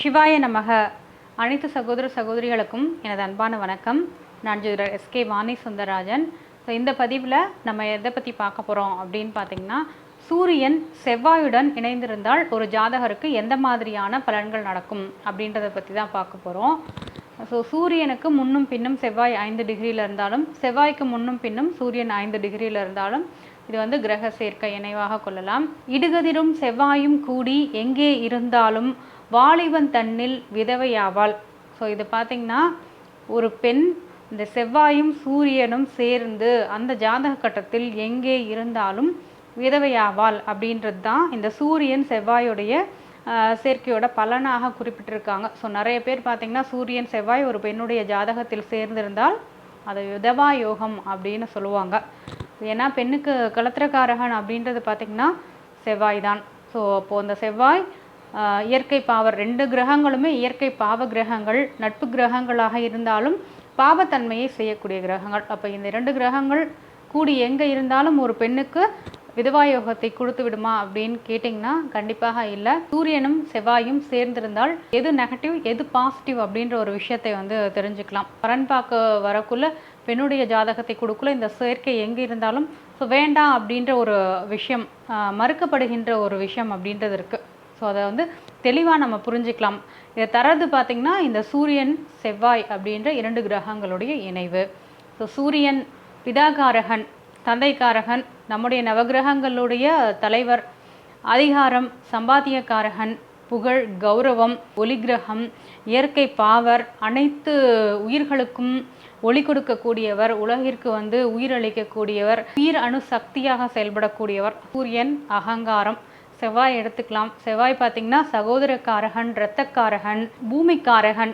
சிவாய நமக. அனைத்து சகோதர சகோதரிகளுக்கும் எனது அன்பான வணக்கம். நான் ஜோதிடர் எஸ்கே வாணி சுந்தரராஜன். ஸோ இந்த பதிவில் நம்ம எதை பற்றி பார்க்க போகிறோம் அப்படின்னு பார்த்தீங்கன்னா சூரியன் செவ்வாயுடன் இணைந்திருந்தால் ஒரு ஜாதகருக்கு எந்த மாதிரியான பலன்கள் நடக்கும் அப்படின்றத பற்றி தான் பார்க்க போகிறோம் ஸோ சூரியனுக்கு முன்னும் பின்னும் செவ்வாய் ஐந்து டிகிரியில் இருந்தாலும் செவ்வாய்க்கு முன்னும் பின்னும் சூரியன் ஐந்து டிகிரியில் இருந்தாலும் இது வந்து கிரக சேர்க்கை நினைவாக கொள்ளலாம். இடுகதிரும் செவ்வாயும் கூடி எங்கே இருந்தாலும் வாலிபன் தன்னில் விதவையாவாள். ஸோ இது பார்த்திங்கன்னா ஒரு பெண் இந்த செவ்வாயும் சூரியனும் சேர்ந்து அந்த ஜாதக கட்டத்தில் எங்கே இருந்தாலும் விதவையாவாள் அப்படின்றது தான் இந்த சூரியன் செவ்வாயுடைய சேர்க்கையோட பலனாக குறிப்பிட்டிருக்காங்க. ஸோ நிறைய பேர் பார்த்திங்கன்னா சூரியன் செவ்வாய் ஒரு பெண்ணுடைய ஜாதகத்தில் சேர்ந்திருந்தால் அதை விதவா யோகம் அப்படின்னு சொல்லுவாங்க. ஏன்னா பெண்ணுக்கு கலத்திரக்காரகன் அப்படின்றது பார்த்திங்கன்னா செவ்வாய் தான். ஸோ அப்போது அந்த செவ்வாய் இயற்கை பாவர் ரெண்டு கிரகங்களுமே இயற்கை பாவ கிரகங்கள் நட்பு கிரகங்களாக இருந்தாலும் பாவத்தன்மையை செய்யக்கூடிய கிரகங்கள். அப்போ இந்த இரண்டு கிரகங்கள் கூடி எங்கே இருந்தாலும் ஒரு பெண்ணுக்கு விதவா யோகத்தை கொடுத்து விடுமா அப்படின்னு கேட்டிங்கன்னா கண்டிப்பாக இல்லை. சூரியனும் செவ்வாயும் சேர்ந்திருந்தால் எது நெகட்டிவ் எது பாசிட்டிவ் அப்படின்ற ஒரு விஷயத்தை வந்து தெரிஞ்சுக்கலாம். பரன் பார்க்க வரக்குள்ள பெண்ணுடைய ஜாதகத்தை கொடுக்குள்ள இந்த சேர்க்கை எங்கே இருந்தாலும் ஸோ வேண்டாம் அப்படின்ற ஒரு விஷயம் மறுக்கப்படுகின்ற ஒரு விஷயம் அப்படின்றது இருக்குது ஸோ அதை வந்து தெளிவாக நம்ம புரிஞ்சுக்கலாம். இதை தரது பார்த்திங்கன்னா இந்த சூரியன் செவ்வாய் அப்படின்ற இரண்டு கிரகங்களுடைய இணைவு. ஸோ சூரியன் பிதாகாரகன் தந்தைக்காரகன் நம்முடைய நவகிரகங்களுடைய தலைவர் அதிகாரம் சம்பாத்தியக்காரகன் புகழ் கௌரவம் ஒளிகிரகம் இயற்கை பாவர் அனைத்து உயிர்களுக்கும் ஒளி கொடுக்கக்கூடியவர் உலகிற்கு வந்து உயிரளிக்கக்கூடியவர் உயிர் அணு சக்தியாக செயல்படக்கூடியவர் சூரியன் அகங்காரம் செவ்வாய் எடுத்துக்கலாம். செவ்வாய் பார்த்திங்கன்னா சகோதரக்காரகன் இரத்தக்காரகன் பூமிக்காரகன்.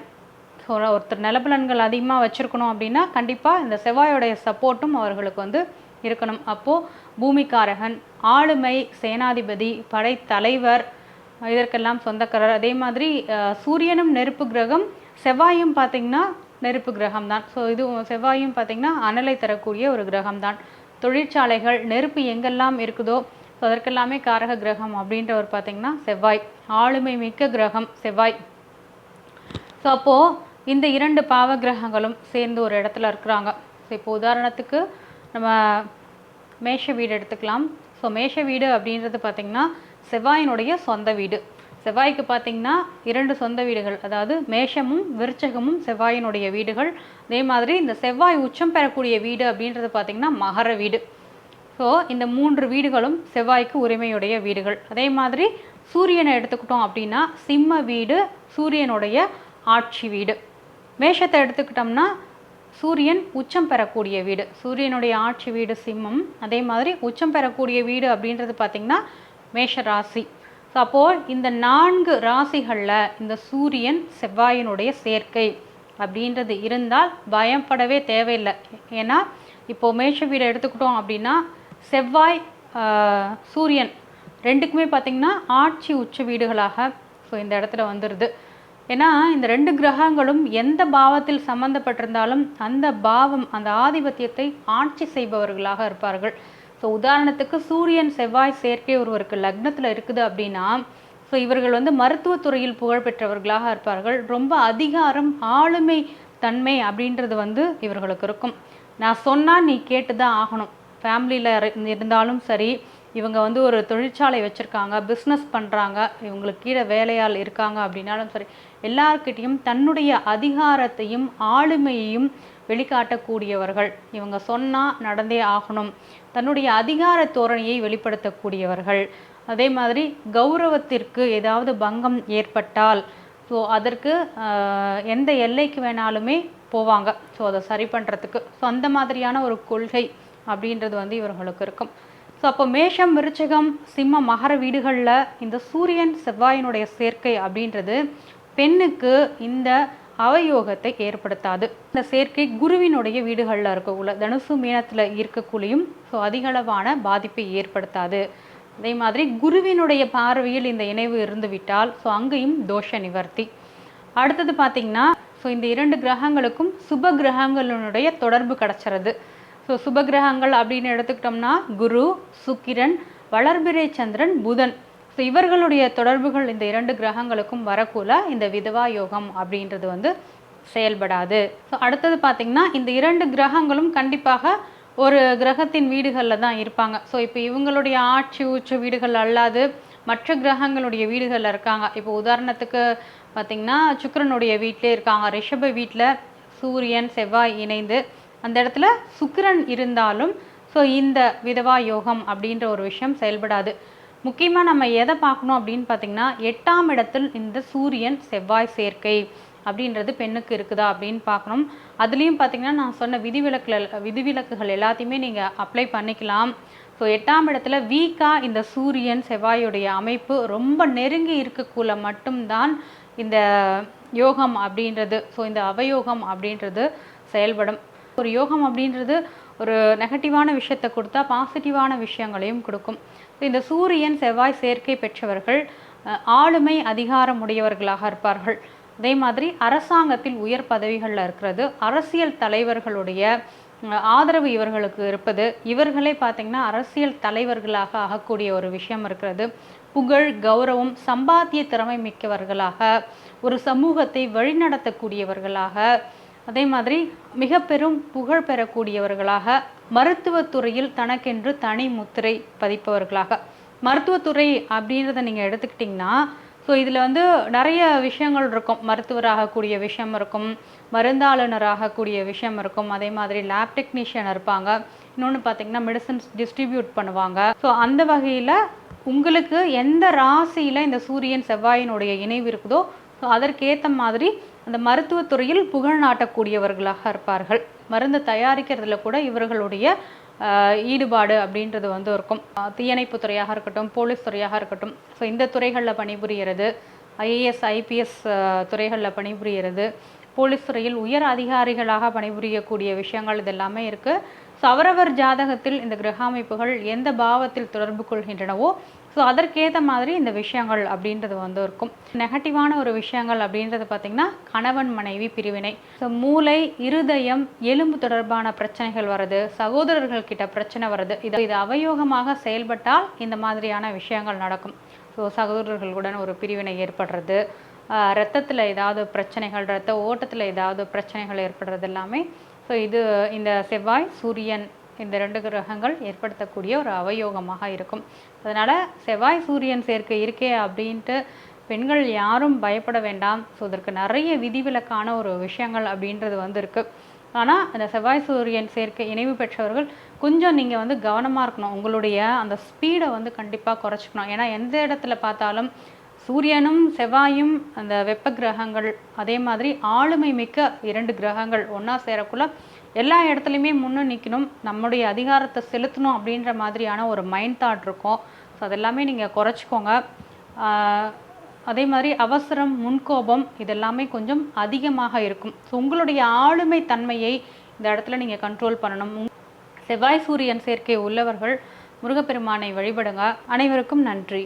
ஒருத்தர் நிலப்பலன்கள் அதிகமாக வச்சுருக்கணும் அப்படின்னா கண்டிப்பாக இந்த செவ்வாயோடைய சப்போர்ட்டும் அவர்களுக்கு வந்து இருக்கணும். அப்போது பூமிக்காரகன் ஆளுமை சேனாதிபதி படைத்தலைவர் இதற்கெல்லாம் சொந்தக்காரர். அதே மாதிரி சூரியனும் நெருப்பு கிரகம் செவ்வாயும் பார்த்திங்கன்னா நெருப்பு கிரகம் தான் ஸோ இது செவ்வாயும் பார்த்திங்கன்னா அனலை தரக்கூடிய ஒரு கிரகம் தான் தொழிற்சாலைகள் நெருப்பு எங்கெல்லாம் இருக்குதோ ஸோ அதற்கெல்லாமே காரக கிரகம் அப்படின்றவர் பார்த்திங்கன்னா செவ்வாய். ஆளுமை மிக்க கிரகம் செவ்வாய். ஸோ அப்போது இந்த இரண்டு பாவ கிரகங்களும் சேர்ந்து ஒரு இடத்துல இருக்கிறாங்க. ஸோ இப்போ உதாரணத்துக்கு நம்ம மேஷ வீடு எடுத்துக்கலாம். ஸோ மேஷ வீடு அப்படின்றது பார்த்திங்கன்னா செவ்வாயினுடைய சொந்த வீடு. செவ்வாய்க்கு பார்த்திங்கன்னா இரண்டு சொந்த வீடுகள். அதாவது மேஷமும் விருச்சகமும் செவ்வாயினுடைய வீடுகள். அதே மாதிரி இந்த செவ்வாய் உச்சம் பெறக்கூடிய வீடு அப்படின்றது பார்த்திங்கன்னா மகர வீடு. ஸோ இந்த மூன்று வீடுகளும் செவ்வாய்க்கு உரிமையுடைய வீடுகள். அதே மாதிரி சூரியனை எடுத்துக்கிட்டோம் அப்படின்னா சிம்ம வீடு சூரியனுடைய ஆட்சி வீடு. மேஷத்தை எடுத்துக்கிட்டோம்னா சூரியன் உச்சம் பெறக்கூடிய வீடு. சூரியனுடைய ஆட்சி வீடு சிம்மம். அதே மாதிரி உச்சம் பெறக்கூடிய வீடு அப்படின்றது பார்த்திங்கன்னா மேஷ ராசி. ஸோ அப்போது இந்த நான்கு ராசிகளில் இந்த சூரியன் செவ்வாயினுடைய சேர்க்கை அப்படின்றது இருந்தால் பயப்படவே தேவையில்லை. ஏன்னா இப்போது மேஷ வீடை எடுத்துக்கிட்டோம் அப்படின்னா செவ்வாய் சூரியன் ரெண்டுக்குமே பார்த்திங்கன்னா ஆட்சி உச்ச வீடுகளாக ஸோ இந்த இடத்துல வந்துடுது ஏன்னா இந்த ரெண்டு கிரகங்களும் எந்த பாவத்தில் சம்பந்தப்பட்டிருந்தாலும் அந்த பாவம் அந்த ஆதிபத்தியத்தை ஆட்சி செய்பவர்களாக இருப்பார்கள். ஸோ உதாரணத்துக்கு சூரியன் செவ்வாய் சேர்க்கை ஒருவருக்கு லக்னத்தில் இருக்குது அப்படின்னா ஸோ இவர்கள் வந்து மருத்துவத்துறையில் புகழ் பெற்றவர்களாக இருப்பார்கள். ரொம்ப அதிகாரம் ஆளுமை தன்மை அப்படின்றது வந்து இவர்களுக்கு இருக்கும். நான் சொன்னால் நீ கேட்டு தான் ஆகணும் ஃபேமிலியில் இருந்தாலும் சரி இவங்க வந்து ஒரு தொழிற்சாலை வச்சுருக்காங்க பிஸ்னஸ் பண்ணுறாங்க இவங்களுக்கு கீழே வேலையால் இருக்காங்க அப்படின்னாலும் சரி எல்லார்கிட்டேயும் தன்னுடைய அதிகாரத்தையும் ஆளுமையையும் வெளிக்காட்டக்கூடியவர்கள். இவங்க சொன்னால் நடந்தே ஆகணும். தன்னுடைய அதிகார தோரணையை வெளிப்படுத்தக்கூடியவர்கள். அதே மாதிரி கௌரவத்திற்கு ஏதாவது பங்கம் ஏற்பட்டால் ஸோ அதற்கு எந்த எல்லைக்கு வேணாலுமே போவாங்க. ஸோ அதை சரி பண்ணுறதுக்கு ஸோ அந்த மாதிரியான ஒரு கொள்கை அப்படின்றது வந்து இவர்களுக்கு இருக்கும். ஸோ அப்போ மேஷம் விருச்சகம் சிம்ம மகர வீடுகளில் இந்த சூரியன் செவ்வாயினுடைய சேர்க்கை அப்படின்றது பெண்ணுக்கு இந்த அவயோகத்தை ஏற்படுத்தாது. இந்த சேர்க்கை குருவினுடைய வீடுகளில் இருக்கக்குள்ள தனுசு மீனத்தில் இருக்கக்குள்ளேயும் ஸோ அதிகளவான பாதிப்பை ஏற்படுத்தாது. அதே மாதிரி குருவினுடைய பார்வையில் இந்த இணைவு இருந்துவிட்டால் ஸோ அங்கேயும் தோஷ நிவர்த்தி. அடுத்தது பார்த்தீங்கன்னா ஸோ இந்த இரண்டு கிரகங்களுக்கும் சுப கிரகங்களுடைய தொடர்பு கிடச்சிறது ஸோ சுப கிரகங்கள் அப்படின்னு எடுத்துக்கிட்டோம்னா குரு சுக்கிரன் வளர்பிறை சந்திரன் புதன். ஸோ இவர்களுடைய தொடர்புகள் இந்த இரண்டு கிரகங்களுக்கும் வரக்குள்ள இந்த விதவா யோகம் அப்படின்றது வந்து செயல்படாது. ஸோ அடுத்தது பார்த்திங்கன்னா இந்த இரண்டு கிரகங்களும் கண்டிப்பாக ஒரு கிரகத்தின் வீடுகளில் தான் இருப்பாங்க. ஸோ இப்போ இவங்களுடைய ஆட்சி உச்ச வீடுகள் அல்லாது மற்ற கிரகங்களுடைய வீடுகளில் இருக்காங்க. இப்போ உதாரணத்துக்கு பார்த்திங்கன்னா சுக்கரனுடைய வீட்டிலே இருக்காங்க. ரிஷப வீட்டில் சூரியன் செவ்வாய் இணைந்து அந்த இடத்துல சுக்கிரன் இருந்தாலும் ஸோ இந்த விதவா யோகம் அப்படின்ற ஒரு விஷயம் செயல்படாது. முக்கியமாக நம்ம எதை பார்க்கணும் அப்படின்னு பார்த்தீங்கன்னா எட்டாம் இடத்தில் இந்த சூரியன் செவ்வாய் சேர்க்கை அப்படின்றது பெண்ணுக்கு இருக்குதா அப்படின்னு பார்க்கணும். அதுலேயும் பார்த்தீங்கன்னா நான் சொன்ன விதிவிலக்கில் விதிவிலக்குகள் எல்லாத்தையுமே நீங்கள் அப்ளை பண்ணிக்கலாம். ஸோ எட்டாம் இடத்துல வீக்காக இந்த சூரியன் செவ்வாயுடைய அமைப்பு ரொம்ப நெருங்கி இருக்கக்குள்ள மட்டும்தான் இந்த யோகம் அப்படின்றது ஸோ இந்த அவயோகம் அப்படின்றது செயல்படும். ஒரு யோகம் அப்படின்றது ஒரு நெகட்டிவான விஷயத்தை கொடுத்தா பாசிட்டிவான விஷயங்களையும் கொடுக்கும். இந்த சூரியன் செவ்வாய் சேர்க்கை பெற்றவர்கள் ஆளுமை அதிகாரம் உடையவர்களாக இருப்பார்கள். அதே மாதிரி அரசாங்கத்தில் உயர் பதவிகளில் இருக்கிறது. அரசியல் தலைவர்களுடைய ஆதரவு இவர்களுக்கு இருப்பது. இவர்களே பார்த்திங்கன்னா அரசியல் தலைவர்களாக ஆகக்கூடிய ஒரு விஷயம் இருக்கிறது. புகழ் கௌரவம் சம்பாத்திய திறமை மிக்கவர்களாக ஒரு சமூகத்தை வழிநடத்தக்கூடியவர்களாக அதே மாதிரி மிக பெரும் புகழ் பெறக்கூடியவர்களாக மருத்துவத்துறையில் தனக்கென்று தனி முத்திரை பதிப்பவர்களாக. மருத்துவத்துறை அப்படின்றத நீங்கள் எடுத்துக்கிட்டிங்கன்னா ஸோ இதில் வந்து நிறைய விஷயங்கள் இருக்கும். மருத்துவராகக்கூடிய விஷயம் இருக்கும் மருந்தாளுநராகக்கூடிய விஷயம் இருக்கும். அதே மாதிரி லேப் டெக்னீஷியன் இருப்பாங்க. இன்னொன்று பார்த்தீங்கன்னா மெடிசன்ஸ் டிஸ்ட்ரிபியூட் பண்ணுவாங்க. ஸோ அந்த வகையில் உங்களுக்கு எந்த ராசியில் இந்த சூரியன் செவ்வாயினுடைய இணைவு இருக்குதோ ஸோ அதற்கேற்ற மாதிரி அந்த மருத்துவத்துறையில் புகழ் நாட்டக்கூடியவர்களாக இருப்பார்கள். மருந்து தயாரிக்கிறதுல கூட இவர்களுடைய ஈடுபாடு அப்படின்றது வந்து இருக்கும். தீயணைப்பு துறையாக இருக்கட்டும் போலீஸ் துறையாக இருக்கட்டும். ஸோ இந்த துறைகளில் பணிபுரிகிறது ஐஏஎஸ் ஐபிஎஸ் துறைகளில் பணிபுரிகிறது போலீஸ் துறையில் உயர் அதிகாரிகளாக பணிபுரியக்கூடிய விஷயங்கள் இது எல்லாமே இருக்குது ஸோ அவரவர் ஜாதகத்தில் இந்த கிரக அமைப்புகள் எந்த பாவத்தில் தொடர்பு கொள்கின்றனவோ ஸோ அதற்கேற்ற மாதிரி இந்த விஷயங்கள் அப்படின்றது வந்து இருக்கும் நெகட்டிவான ஒரு விஷயங்கள் அப்படின்றது பார்த்திங்கன்னா கணவன் மனைவி பிரிவினை. ஸோ மூளை இருதயம் எலும்பு தொடர்பான பிரச்சனைகள் வருது சகோதரர்கள் கிட்ட பிரச்சனை வருது இது இது அவயோகமாக செயல்பட்டால் இந்த மாதிரியான விஷயங்கள் நடக்கும். ஸோ சகோதரர்களுடன் ஒரு பிரிவினை ஏற்படுறது. ரத்தத்தில் ஏதாவது பிரச்சனைகள் ரத்த ஓட்டத்தில் ஏதாவது பிரச்சனைகள் ஏற்படுறது எல்லாமே. ஸோ இது இந்த செவ்வாய் சூரியன் இந்த ரெண்டு கிரகங்கள் ஏற்படுத்தக்கூடிய ஒரு அவயோகமாக இருக்கும். அதனால் செவ்வாய் சூரியன் சேர்க்கை இருக்கே அப்படின்ட்டு பெண்கள் யாரும் பயப்பட வேண்டாம். ஸோ இதற்கு நிறைய விதிவிலக்கான ஒரு விஷயங்கள் அப்படின்றது வந்து இருக்குது ஆனால் அந்த செவ்வாய் சூரியன் சேர்க்கை இணைவு பெற்றவர்கள் கொஞ்சம் நீங்கள் வந்து கவனமாக இருக்கணும். உங்களுடைய அந்த ஸ்பீடை வந்து கண்டிப்பாக குறைச்சிக்கணும். ஏன்னா எந்த இடத்துல பார்த்தாலும் சூரியனும் செவ்வாயும் அந்த வெப்ப கிரகங்கள் அதே மாதிரி ஆளுமை மிக்க இரண்டு கிரகங்கள் ஒன்றா சேரக்குள்ள எல்லா இடத்துலையுமே முன்னே நிற்கணும் நம்முடைய அதிகாரத்தை செலுத்தணும் அப்படின்ற மாதிரியான ஒரு மைண்ட் தாட் இருக்கும். ஸோ அதெல்லாமே நீங்கள் குறைச்சிக்கோங்க. அதே மாதிரி அவசரம் முன்கோபம் இதெல்லாமே கொஞ்சம் அதிகமாக இருக்கும். ஸோ உங்களுடைய ஆளுமை தன்மையை இந்த இடத்துல நீங்கள் கண்ட்ரோல் பண்ணணும். செவ்வாய் சூரியன் சேர்க்கை உள்ளவர்கள் முருகப்பெருமானை வழிபடுங்க. அனைவருக்கும் நன்றி.